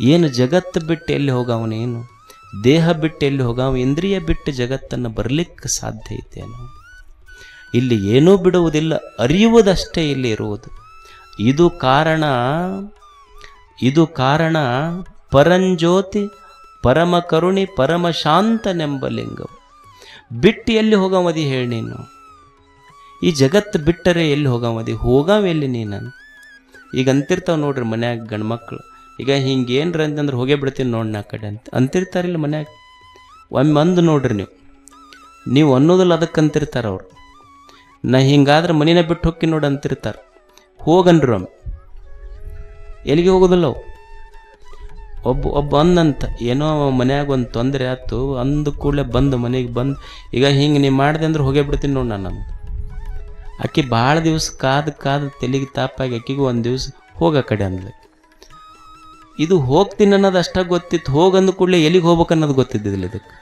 ಏನು ಜಗತ್ತು ಬಿಟ್ಟು ಎಲ್ಲಿ ಹೋಗವನೇನು ದೇಹ ಬಿಟ್ಟು ಎಲ್ಲಿ ಹೋಗವ ಇಂದ್ರಿಯ ಬಿಟ್ಟು ಜಗತ್ತನ್ನು ಬರಲಿಕ್ಕೆ ಸಾಧ್ಯ ಇದ್ದೇನು ಇಲ್ಲಿ ಏನೂ ಬಿಡುವುದಿಲ್ಲ, ಅರಿಯುವುದಷ್ಟೇ ಇಲ್ಲಿ ಇರುವುದು. ಇದು ಕಾರಣ ಇದು ಕಾರಣ ಪರಂಜ್ಯೋತಿ, ಪರಮ ಕರುಣಿ, ಪರಮ ಶಾಂತನೆಂಬ ಲಿಂಗವು. ಬಿಟ್ಟು ಎಲ್ಲಿ ಹೋಗಮದಿ ಹೇಳಿ ನೀನು? ಈ ಜಗತ್ತು ಬಿಟ್ಟರೆ ಎಲ್ಲಿ ಹೋಗಮದಿ ಹೋಗಾವ ಎಲ್ಲಿ ನೀನು ಈಗ ಅಂತಿರ್ತಾವೆ ನೋಡ್ರಿ ಮನ್ಯಾಗ ಗಂಡ್ಮಕ್ಳು. ಈಗ ಹಿಂಗೆ ಏನ್ರ ಅಂತಂದ್ರೆ ಹೋಗೇ ಬಿಡ್ತೀನಿ ನೋಡಿ ನಾ ಕಡೆ ಅಂತ. ಅಂತಿರ್ತಾರಿಲ್ಲ ಮನ್ಯಾಗ? ಒಮ್ಮೆ ಅಂದು ನೋಡ್ರಿ ನೀವು. ನೀವು ಅನ್ನೋದಿಲ್ಲ ಅದಕ್ಕೆ ಅಂತಿರ್ತಾರೆ ಅವ್ರು. ನಾ ಹಿಂಗಾದ್ರೆ ಮನೇನ ಬಿಟ್ಟು ಹೋಗಿ ನೋಡಿ ಅಂತಿರ್ತಾರೆ. ಹೋಗನ್ರಿ ಒಮ್ಮೆ. ಎಲ್ಲಿಗೆ ಹೋಗೋದಿಲ್ಲ ಅವು? ಒಬ್ಬ ಒಬ್ಬ ಅಂದಂತ. ಏನೋ ಮನ್ಯಾಗ ಒಂದು ತೊಂದರೆ ಆಯ್ತು, ಅಂದ ಕೂಡಲೇ ಬಂದು ಮನೆಗೆ ಬಂದು. ಈಗ ಹಿಂಗೆ ನೀವು ಮಾಡಿದೆ ಅಂದ್ರೆ ಹೋಗೇ ಬಿಡ್ತೀನಿ ನೋಡಿ ನಾನು ಅಕ್ಕಿ ಆಕಿ ಭಾಳ ದಿವಸ ಕಾದು ಕಾದು ತಲೆಗೆ ತಾಪಾಗಿ ಅಕ್ಕಿಗೂ ಒಂದು ದಿವಸ ಹೋಗ ಕಡೆ ಅಂದ್ಲೆ. ಇದು ಹೋಗ್ತೀನಿ ಅನ್ನೋದು ಅಷ್ಟಾಗ ಗೊತ್ತಿತ್ತು. ಹೋಗಂದ ಕೂಡಲೇ ಎಲ್ಲಿಗೆ ಹೋಗ್ಬೇಕು ಅನ್ನೋದು ಗೊತ್ತಿದ್ದಿಲ್ಲ ಇದಕ್ಕೆ.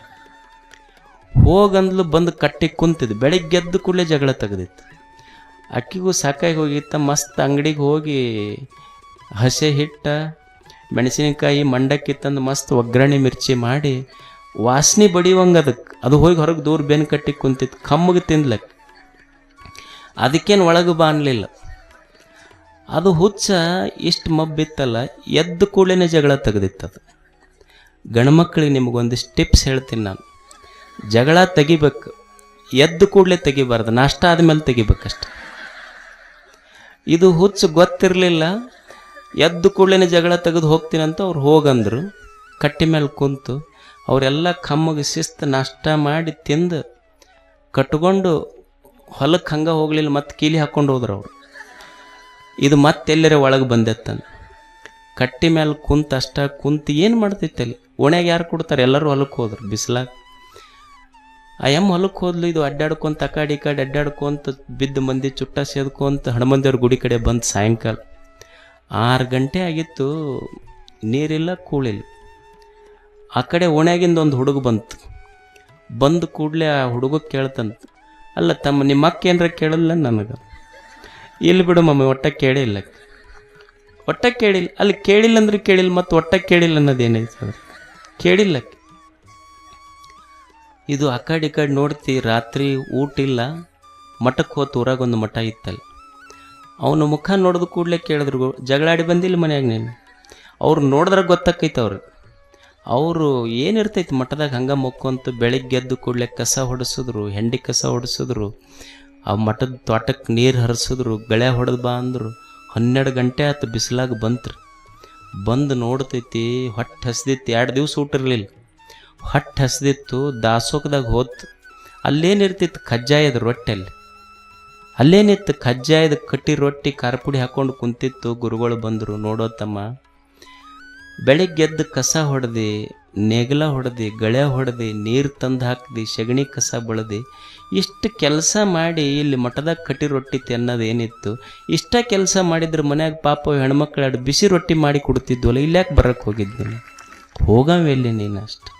ಹೋಗಂದ್ಲು ಬಂದು ಕಟ್ಟಿ ಕುಂತಿದ್ದು. ಬೆಳಗ್ಗೆ ಎದ್ದು ಕೂಡಲೇ ಜಗಳ ತೆಗೆದಿತ್ತು. ಅಕ್ಕಿಗೂ ಸಾಕಾಗಿ ಹೋಗಿತ್ತ. ಮಸ್ತ್ ಅಂಗಡಿಗೆ ಹೋಗಿ ಹಸೆ ಹಿಟ್ಟ, ಮೆಣಸಿನಕಾಯಿ ಮಂಡಕ್ಕಿ ತಂದು ಮಸ್ತ್ ಒಗ್ಗರಣೆ ಮಿರ್ಚಿ ಮಾಡಿ ವಾಸನೆ ಬಡಿಯುವಂಗೆ ಅದಕ್ಕೆ ಅದು ಹೋಗಿ ಹೊರಗೆ ದೂರ ಬೆನ್ನು ಕಟ್ಟಿ ಕುಂತಿತ್ತು. ಕಮ್ಮಗೆ ತಿನ್ಲಕ್ಕೆ ಅದಕ್ಕೇನು ಒಳಗೆ ಬಾ ಅನ್ಲಿಲ್ಲ. ಅದು ಹುಚ್ಚ ಇಷ್ಟು ಮಬ್ಬಿತ್ತಲ್ಲ, ಎದ್ದು ಕೂಡಲೇ ಜಗಳ ತೆಗೆದಿತ್ತದು. ಗಂಡ್ಮಕ್ಳಿಗೆ ನಿಮಗೊಂದಿಷ್ಟು ಟಿಪ್ಸ್ ಹೇಳ್ತೀನಿ ನಾನು. ಜಗಳ ತೆಗಿಬೇಕು, ಎದ್ದು ಕೂಡಲೇ ತೆಗಿಬಾರ್ದು, ನಾಷ್ಟ ಆದಮೇಲೆ ತೆಗಿಬೇಕಷ್ಟೆ. ಇದು ಹುಚ್ಚು ಗೊತ್ತಿರಲಿಲ್ಲ, ಎದ್ದು ಕೂಡಲೇ ಜಗಳ ತೆಗೆದು ಹೋಗ್ತೀನಂತ ಅವ್ರು ಹೋಗಂದ್ರು. ಕಟ್ಟಿ ಮೇಲೆ ಕುಂತು ಅವರೆಲ್ಲ ಕಮ್ಮಗೆ ಶಿಸ್ತು ನಾಷ್ಟ ಮಾಡಿ ತಿಂದು ಕಟ್ಕೊಂಡು ಹೊಲಕ್ಕೆ ಹಂಗೆ ಹೋಗಲಿಲ್ಲ, ಮತ್ತು ಕೀಲಿ ಹಾಕ್ಕೊಂಡು ಹೋದ್ರು ಅವರು. ಇದು ಮತ್ತೆಲ್ಲರ ಒಳಗೆ ಬಂದೆತ್ತಂದು. ಕಟ್ಟಿ ಮೇಲೆ ಕುಂತ ಅಷ್ಟ ಕುಂತು ಏನು ಮಾಡ್ತೈತೆ ಅಲ್ಲಿ? ಓಣ್ಯಾಗ ಯಾರು ಕೊಡ್ತಾರೆ? ಎಲ್ಲರೂ ಹೊಲಕ್ಕೆ ಹೋದ್ರು, ಬಿಸಿಲಾಗ. ಎಮ್ಮ ಹೊಲಕ್ಕೆ ಹೋದ್ಲು, ಇದು ಅಡ್ಡಾಡ್ಕೊಂತ ಅಕಾಡಿ ಕಡೆ ಅಡ್ಡಾಡ್ಕೊಂತ, ಬಿದ್ದ ಮಂದಿ ಚುಟ್ಟ ಸೇದ್ಕೊಂತ, ಹಣಮಂದಿಯವ್ರ ಗುಡಿ ಕಡೆ ಬಂದು ಸಾಯಂಕಾಲ. ಆರು ಗಂಟೆ ಆಗಿತ್ತು, ನೀರಿಲ್ಲ, ಕೂಳಿಲ್ಲ. ಆ ಕಡೆ ಓಣ್ಯಾಗಿಂದ ಒಂದು ಹುಡುಗ ಬಂತು. ಬಂದ ಕೂಡಲೇ ಆ ಹುಡುಗ ಕೇಳ್ತಂತ ಅಲ್ಲ ತಮ್ಮ ನಿಮ್ಮ ಅಕ್ಕ ಏನಾರ ಕೇಳಲ್ಲ ನನಗೆ. ಇಲ್ಲಿ ಬಿಡು ಮಮ್ಮಿ, ಒಟ್ಟ ಕೇಳಿಲ್ಲ ಒಟ್ಟ ಕೇಳಿಲ್ಲ. ಅಲ್ಲಿ ಕೇಳಿಲ್ಲ ಅಂದ್ರೆ ಕೇಳಿಲ್ಲ, ಮತ್ತು ಒಟ್ಟ ಕೇಳಿಲ್ಲ ಅನ್ನೋದೇನೈತೆ ಸರ್? ಕೇಳಿಲ್ಲ ಇದು ಆ ಕಡೆ ಕಡೆ ನೋಡ್ತಿ, ರಾತ್ರಿ ಊಟ ಇಲ್ಲ. ಮಠಕ್ಕೆ ಹೋತ ಊರಾಗ ಒಂದು ಮಠ ಇತ್ತಲ್ಲ. ಅವನ ಮುಖ ನೋಡಿದ ಕೂಡಲೇ ಕೇಳಿದ್ರು. ಜಗಳಾಡಿ ಬಂದಿಲ್ಲ ಮನ್ಯಾಗ ನೀನು. ಅವ್ರು ನೋಡಿದ್ರೆ ಗೊತ್ತಾಕೈತೆ ಅವ್ರು ಅವರು ಏನಿರ್ತೈತಿ ಮಠದಾಗ ಹಂಗೆ ಮಕ್ಕೊಂತ, ಬೆಳಿಗ್ಗೆ ಎದ್ದು ಕೂಡಲೇ ಕಸ ಹೊಡೆಸಿದ್ರು, ಹೆಂಡಿ ಕಸ ಹೊಡೆಸಿದ್ರು. ಆ ಮಠದ ತೋಟಕ್ಕೆ ನೀರು ಹರಿಸಿದ್ರು, ಗಳೆ ಹೊಡೆದು ಬಾ ಅಂದರು. ಹನ್ನೆರಡು ಗಂಟೆ ಆತು ಬಿಸಿಲಾಗ ಬಂತ್ರಿ. ಬಂದು ನೋಡ್ತೈತಿ, ಹೊಟ್ಟೆ ಹಸ್ದಿತ್ತು, ಎರಡು ದಿವಸ ಊಟಿರ್ಲಿಲ್ಲ ಹೊಟ್ಟೆ ಹಸ್ದಿತ್ತು ದಾಸೋಕದಾಗ ಹೋತು. ಅಲ್ಲೇನಿರ್ತಿತ್ತು ಕಜ್ಜಾಯದ ರೊಟ್ಟಿಯಲ್ಲಿ ಅಲ್ಲೇನಿತ್ತು ಕಜ್ಜಾಯದ ಕಟ್ಟಿ ರೊಟ್ಟಿ, ಖಾರಪುಡಿ ಹಾಕೊಂಡು ಕುಂತಿತ್ತು, ಗುರುಗಳು ಬಂದರು ನೋಡೋತಮ್ಮ. ಬೆಳಿಗ್ಗೆದ್ದು ಕಸ ಹೊಡೆದು ನೆಗಲ ಹೊಡೆದು, ಗಳೆ ಹೊಡೆದು, ನೀರು ತಂದು ಹಾಕ್ದು, ಸಗಣಿ ಕಸ ಬಳದು, ಇಷ್ಟು ಕೆಲಸ ಮಾಡಿ ಇಲ್ಲಿ ಮಠದಾಗ ಕಟ್ಟಿ ರೊಟ್ಟಿ ತಿನ್ನೋದು ಏನಿತ್ತು? ಇಷ್ಟ ಕೆಲಸ ಮಾಡಿದ್ರೆ ಮನ್ಯಾಗ ಪಾಪ ಹೆಣ್ಮಕ್ಳು ಬಿಸಿ ರೊಟ್ಟಿ ಮಾಡಿ ಕೊಡ್ತಿದ್ವಲ್ಲ, ಇಲ್ಯಾಕೆ ಬರೋಕ್ಕೆ ಹೋಗಿದ್ದೀನಿ ಹೋಗವೆ ಹೋಗವೆಲ್ಲಿ ನೀನು ಅಷ್ಟು?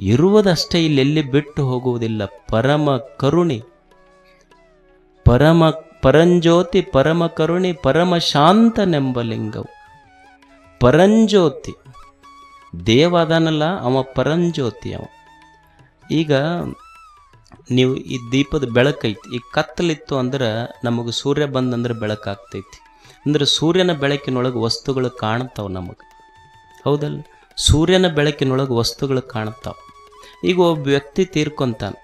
ಇರುವುದಷ್ಟೇ ಇಲ್ಲೆಲ್ಲಿ ಬಿಟ್ಟು ಹೋಗುವುದಿಲ್ಲ. ಪರಮ ಕರುಣಿ. ಪರಮ ಪರಂಜ್ಯೋತಿ, ಪರಮ ಕರುಣಿ, ಪರಮ ಶಾಂತನೆಂಬ ಲಿಂಗವು. ಪರಂಜ್ಯೋತಿ. ದೇವ ಅದಾನಲ್ಲ, ಅವ ಪರಂಜ್ಯೋತಿ ಅವ. ಈಗ ನೀವು ಈ ದೀಪದ ಬೆಳಕೈತಿ ಈ ಕತ್ತಲಿತ್ತು ಅಂದ್ರೆ ನಮಗೆ ಸೂರ್ಯ ಬಂದಂದ್ರೆ ಬೆಳಕಾಗ್ತೈತಿ ಅಂದ್ರೆ ಸೂರ್ಯನ ಬೆಳಕಿನೊಳಗೆ ವಸ್ತುಗಳು ಕಾಣ್ತಾವೆ ನಮಗೆ. ಹೌದಲ್ಲ? ಸೂರ್ಯನ ಬೆಳಕಿನೊಳಗೆ ವಸ್ತುಗಳು ಕಾಣ್ತಾವೆ. ಈಗ ಒಬ್ಬ ವ್ಯಕ್ತಿ ತೀರ್ಕೊಂತಾನೆ,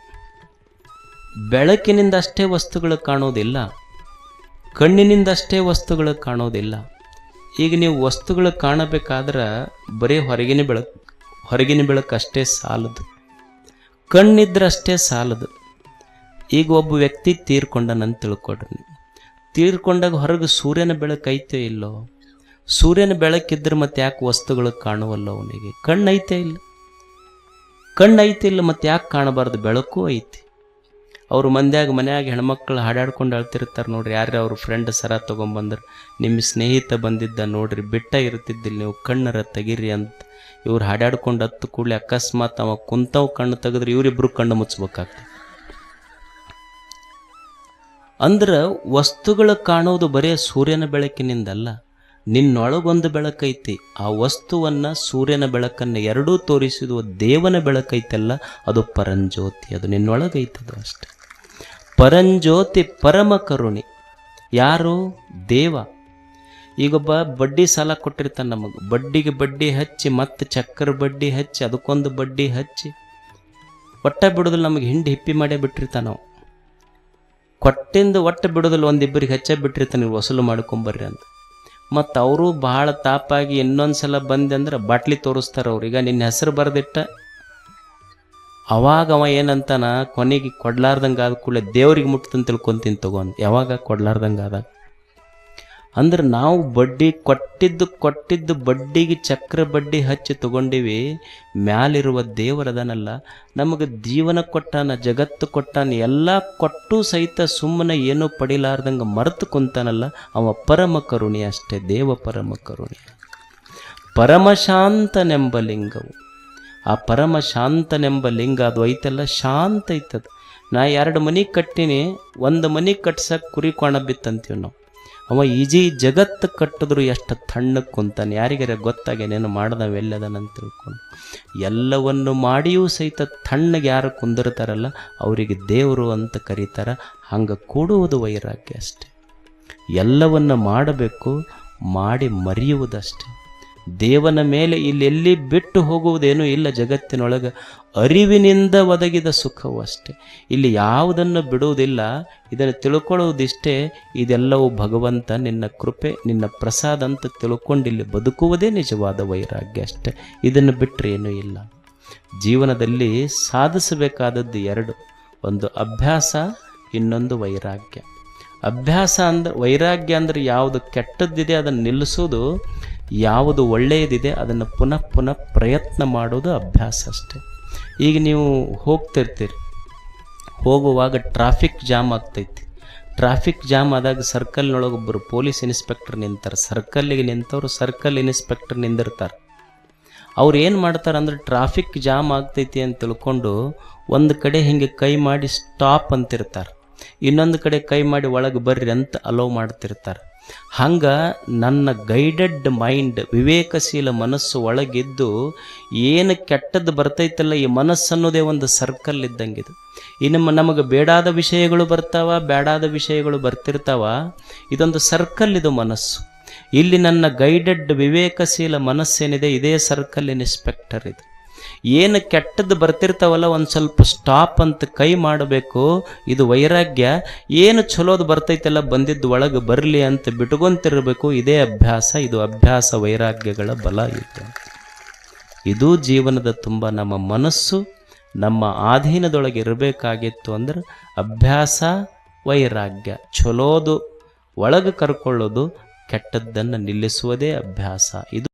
ಬೆಳಕಿನಿಂದ ಅಷ್ಟೇ ವಸ್ತುಗಳು ಕಾಣೋದಿಲ್ಲ, ಕಣ್ಣಿನಿಂದ ಅಷ್ಟೇ ವಸ್ತುಗಳು ಕಾಣೋದಿಲ್ಲ ಈಗ ನೀವು ವಸ್ತುಗಳು ಕಾಣಬೇಕಾದ್ರೆ ಬರೀ ಹೊರಗಿನ ಬೆಳಕು ಹೊರಗಿನ ಬೆಳಕು ಅಷ್ಟೇ ಸಾಲದು. ಕಣ್ಣಿದ್ರೆ ಅಷ್ಟೇ ಸಾಲದು. ಈಗ ಒಬ್ಬ ವ್ಯಕ್ತಿ ತೀರ್ಕೊಂಡನಂತ ತಿಳ್ಕೊಡ್ರಿ ತೀರ್ಕೊಂಡಾಗ ಹೊರಗೆ ಸೂರ್ಯನ ಬೆಳಕು ಐತೆ ಇಲ್ಲೋ? ಸೂರ್ಯನ ಬೆಳಕಿದ್ರೆ ಮತ್ತೆ ಯಾಕೆ ವಸ್ತುಗಳು ಕಾಣುವಲ್ಲ ಅವನಿಗೆ? ಕಣ್ಣು ಐತೆ ಇಲ್ಲ. ಕಣ್ಣು ಐತೆ ಇಲ್ಲ, ಮತ್ತೆ ಯಾಕೆ ಕಾಣಬಾರ್ದು? ಬೆಳಕು ಐತಿ. ಅವ್ರು ಮಂದ್ಯಾಗ ಮನ್ಯಾಗ ಹೆಣ್ಮಕ್ಳು ಹಾಡಾಡ್ಕೊಂಡು ಅಳ್ತಿರ್ತಾರೆ ನೋಡ್ರಿ. ಯಾರೇ ಅವ್ರ ಫ್ರೆಂಡ್ ಸರ ತೊಗೊಂಬಂದ್ರೆ? ನಿಮ್ಮ ಸ್ನೇಹಿತ ಬಂದಿದ್ದ ನೋಡ್ರಿ, ಬಿಟ್ಟ ಇರ್ತಿದ್ದಿಲ್ಲ ನೀವು, ಕಣ್ಣರ ತೆಗೀರಿ ಅಂತ ಇವ್ರು ಹಾಡಾಡ್ಕೊಂಡು ಹತ್ತು ಕೂಡಲೇ ಅಕಸ್ಮಾತ್ ಅವ ಕುಂತವ್ ಕಣ್ಣು ತೆಗೆದ್ರೆ ಇವರಿಬ್ರು ಕಣ್ಣು ಮುಚ್ಚಬೇಕಾಗ್ತದೆ ಅಂದ್ರೆ ವಸ್ತುಗಳು ಕಾಣೋದು ಬರೀ ಸೂರ್ಯನ ಬೆಳಕಿನಿಂದಲ್ಲ, ನಿನ್ನೊಳಗೊಂದು ಬೆಳಕೈತಿ ಆ ವಸ್ತುವನ್ನು ಸೂರ್ಯನ ಬೆಳಕನ್ನು ಎರಡೂ ತೋರಿಸಿದ ದೇವನ ಬೆಳಕೈತಲ್ಲ ಅದು ಪರಂಜ್ಯೋತಿ, ಅದು ನಿನ್ನೊಳಗೈತದು ಅಷ್ಟೆ. ಪರಂಜ್ಯೋತಿ ಪರಮ ಕರುಣಿ. ಯಾರು? ದೇವ. ಈಗೊಬ್ಬ ಬಡ್ಡಿ ಸಾಲ ಕೊಟ್ಟಿರ್ತಾನೆ ನಮಗೆ. ಬಡ್ಡಿಗೆ ಬಡ್ಡಿ ಹಚ್ಚಿ, ಮತ್ತೆ ಚಕ್ರ ಬಡ್ಡಿ ಹಚ್ಚಿ, ಅದಕ್ಕೊಂದು ಬಡ್ಡಿ ಹಚ್ಚಿ. ಒಟ್ಟ ಬಿಡೋದಿಲ್ಲ ನಮಗೆ ಹಿಂಡಿ ಹಿಪ್ಪಿ ಮಾಡೇ ಬಿಟ್ಟಿರ್ತಾನೆ ನಾವು ಕೊಟ್ಟಿಂದ ಒಟ್ಟು ಬಿಡೋದಿಲ್ಲ ಒಂದಿಬ್ಬರಿಗೆ ಹಚ್ಚ ಬಿಟ್ಟಿರ್ತಾನೆ ನೀವು ವಸೂಲು ಮಾಡ್ಕೊಂಬರ್ರಿ ಅಂತ. ಮತ್ತು ಅವರು ಬಹಳ ತಾಪಾಗಿ ಇನ್ನೊಂದು ಸಲ ಬಂದೆ ಅಂದ್ರೆ ಬಾಟ್ಲಿ ತೋರಿಸ್ತಾರೆ ಅವ್ರು ಈಗ ನಿನ್ನ ಹೆಸರು ಬರೆದಿಟ್ಟ ಅವಾಗ ಅವ ಏನಂತಾನ, ಕೊನೆಗೆ ಕೊಡ್ಲಾರ್ದಂಗೆ ಆದ ಕೂಡಲೇ ದೇವ್ರಿಗೆ ಮುಟ್ತಂತ ತಿಳ್ಕೊಂತೀನಿ ತಗೊಂಡು ಯಾವಾಗ ಕೊಡ್ಲಾರ್ದಂಗೆ ಆದಾಗ ಅಂದ್ರೆ ನಾವು ಬಡ್ಡಿ ಕೊಟ್ಟಿದ್ದು ಕೊಟ್ಟಿದ್ದು ಬಡ್ಡಿಗೆ ಚಕ್ರ ಬಡ್ಡಿ ಹಚ್ಚಿ ತಗೊಂಡಿವಿ, ಮ್ಯಾಲಿರುವ ದೇವರದನಲ್ಲ ನಮಗೆ ಜೀವನ ಕೊಟ್ಟಾನ, ಜಗತ್ತು ಕೊಟ್ಟಾನ, ಎಲ್ಲ ಕೊಟ್ಟು ಸಹಿತ ಸುಮ್ಮನೆ ಏನೂ ಪಡಿಲಾರ್ದಂಗೆ ಮರೆತು ಕುಂತಾನಲ್ಲ, ಅವ ಪರಮ ಕರುಣಿ ಅಷ್ಟೇ, ದೇವ ಪರಮ ಕರುಣಿ. ಪರಮಶಾಂತನೆಂಬ ಲಿಂಗವು. ಆ ಪರಮ ಶಾಂತನೆಂಬ ಲಿಂಗ ಅದು ಐತೆಲ್ಲ, ಶಾಂತ ಐತದು. ನಾ ಎರಡು ಮನೆ ಕಟ್ಟಿನಿ, ಒಂದು ಮನೆ ಕಟ್ಸಕ್ಕೆ ಕುರಿ ಕೋಣ ಬಿತ್ತಂತೀವಿ ನಾವು. ಅವ ಈಜಿ ಜಗತ್ತು ಕಟ್ಟಿದ್ರು ಎಷ್ಟು ತಣ್ಣಕ್ಕೆ ಕುಂತಾನೆ. ಯಾರಿಗಾರ ಗೊತ್ತಾಗೇನೇನು ಮಾಡ್ದವೆಲ್ಲದನಂತ ತಿಳ್ಕೊಂಡು. ಎಲ್ಲವನ್ನು ಮಾಡಿಯೂ ಸಹಿತ ತಣ್ಣಗೆ ಯಾರು ಕುಂದಿರ್ತಾರಲ್ಲ, ಅವರಿಗೆ ದೇವರು ಅಂತ ಕರೀತಾರೆ. ಹಂಗೆ ಕೂಡುವುದು ವೈರಾಗ್ಯ ಅಷ್ಟೆ. ಎಲ್ಲವನ್ನು ಮಾಡಬೇಕು, ಮಾಡಿ ಮರೆಯುವುದಷ್ಟೆ. ದೇವನ ಮೇಲೆ ಇಲ್ಲೆಲ್ಲಿ ಬಿಟ್ಟು ಹೋಗುವುದೇನೂ ಇಲ್ಲ ಜಗತ್ತಿನೊಳಗೆ. ಅರಿವಿನಿಂದ ಒದಗಿದ ಸುಖವೂ ಅಷ್ಟೆ. ಇಲ್ಲಿ ಯಾವುದನ್ನು ಬಿಡುವುದಿಲ್ಲ, ಇದನ್ನು ತಿಳ್ಕೊಳ್ಳುವುದಿಷ್ಟೇ. ಇದೆಲ್ಲವೂ ಭಗವಂತ ನಿನ್ನ ಕೃಪೆ, ನಿನ್ನ ಪ್ರಸಾದ ಅಂತ ತಿಳ್ಕೊಂಡು ಇಲ್ಲಿ ಬದುಕುವುದೇ ನಿಜವಾದ ವೈರಾಗ್ಯ ಅಷ್ಟೆ. ಇದನ್ನು ಬಿಟ್ಟರೆ ಏನೂ ಇಲ್ಲ. ಜೀವನದಲ್ಲಿ ಸಾಧಿಸಬೇಕಾದದ್ದು ಎರಡು, ಒಂದು ಅಭ್ಯಾಸ, ಇನ್ನೊಂದು ವೈರಾಗ್ಯ. ಅಭ್ಯಾಸ ಅಂದ್ರೆ ವೈರಾಗ್ಯ ಅಂದರೆ ಯಾವುದು ಕೆಟ್ಟದ್ದಿದೆ ಅದನ್ನು ನಿಲ್ಲಿಸೋದು ಯಾವುದು ಒಳ್ಳೆಯದಿದೆ ಅದನ್ನು ಪುನಃ ಪುನಃ ಪ್ರಯತ್ನ ಮಾಡೋದು ಅಭ್ಯಾಸ ಅಷ್ಟೆ. ಈಗ ನೀವು ಹೋಗ್ತಿರ್ತೀರಿ. ಹೋಗುವಾಗ ಟ್ರಾಫಿಕ್ ಜಾಮ್ ಆಗ್ತೈತಿ. ಟ್ರಾಫಿಕ್ ಜಾಮ್ ಆದಾಗ ಸರ್ಕಲ್ನೊಳಗೆ ಒಬ್ಬರು ಪೊಲೀಸ್ ಇನ್ಸ್ಪೆಕ್ಟರ್ ನಿಂತಾರೆ. ಸರ್ಕಲ್ಲಿಗೆ ನಿಂತವರು ಸರ್ಕಲ್ ಇನ್ಸ್ಪೆಕ್ಟರ್ ನಿಂದಿರ್ತಾರೆ. ಅವ್ರು ಏನು ಮಾಡ್ತಾರೆ ಅಂದ್ರೆ ಟ್ರಾಫಿಕ್ ಜಾಮ್ ಆಗ್ತೈತಿ ಅಂತ ತಿಳ್ಕೊಂಡು ಒಂದು ಕಡೆ ಹಿಂಗೆ ಕೈ ಮಾಡಿ ಸ್ಟಾಪ್ ಅಂತಿರ್ತಾರೆ. ಇನ್ನೊಂದು ಕಡೆ ಕೈ ಮಾಡಿ ಒಳಗೆ ಬರ್ರಿ ಅಂತ ಅಲೋ ಮಾಡ್ತಿರ್ತಾರೆ. ಹಂಗೆ ನನ್ನ ಗೈಡೆಡ್ ಮೈಂಡ್ ವಿವೇಕಶೀಲ ಮನಸ್ಸು ಒಳಗಿದ್ದು ಏನು ಕೆಟ್ಟದ್ದು ಬರ್ತೈತಲ್ಲ ಈ ಮನಸ್ಸು ಅನ್ನೋದೇ ಒಂದು ಸರ್ಕಲ್ ಇದ್ದಂಗೆ ಇದ್ದಂಗಿದು. ಇನ್ನು ನಮಗೆ ಬೇಡಾದ ವಿಷಯಗಳು ಬರ್ತಾವ ಬೇಡಾದ ವಿಷಯಗಳು ಬರ್ತಿರ್ತಾವ, ಇದೊಂದು ಸರ್ಕಲ್ ಇದು ಮನಸ್ಸು. ಇಲ್ಲಿ ನನ್ನ ಗೈಡೆಡ್ ವಿವೇಕಶೀಲ ಮನಸ್ಸೇನಿದೆ, ಇದೇ ಸರ್ಕಲ್ ಇನ್ಸ್ಪೆಕ್ಟರ್ ಇದು. ಏನು ಕೆಟ್ಟದ್ದು ಬರ್ತಿರ್ತಾವಲ್ಲ, ಒಂದು ಸ್ವಲ್ಪ ಸ್ಟಾಪ್ ಅಂತ ಕೈ ಮಾಡಬೇಕು. ಇದು ವೈರಾಗ್ಯ. ಏನು ಚಲೋದು ಬರ್ತೈತೆಲ್ಲ, ಬಂದಿದ್ದು ಒಳಗೆ ಬರಲಿ ಅಂತ ಬಿಟ್ಕೊಂತಿರಬೇಕು. ಇದೇ ಅಭ್ಯಾಸ, ಇದು ಅಭ್ಯಾಸ ವೈರಾಗ್ಯಗಳ ಬಲ ಇದು. ಇದು ಜೀವನದ ತುಂಬ ನಮ್ಮ ಮನಸ್ಸು, ನಮ್ಮ ಆಧೀನದೊಳಗೆ ಇರಬೇಕಾಗಿತ್ತು ಅಂದ್ರೆ ಅಭ್ಯಾಸ, ವೈರಾಗ್ಯ. ಚಲೋದು ಒಳಗೆ ಕರ್ಕೊಳ್ಳೋದು, ಕೆಟ್ಟದ್ದನ್ನು ನಿಲ್ಲಿಸುವುದೇ ಅಭ್ಯಾಸ. ಇದು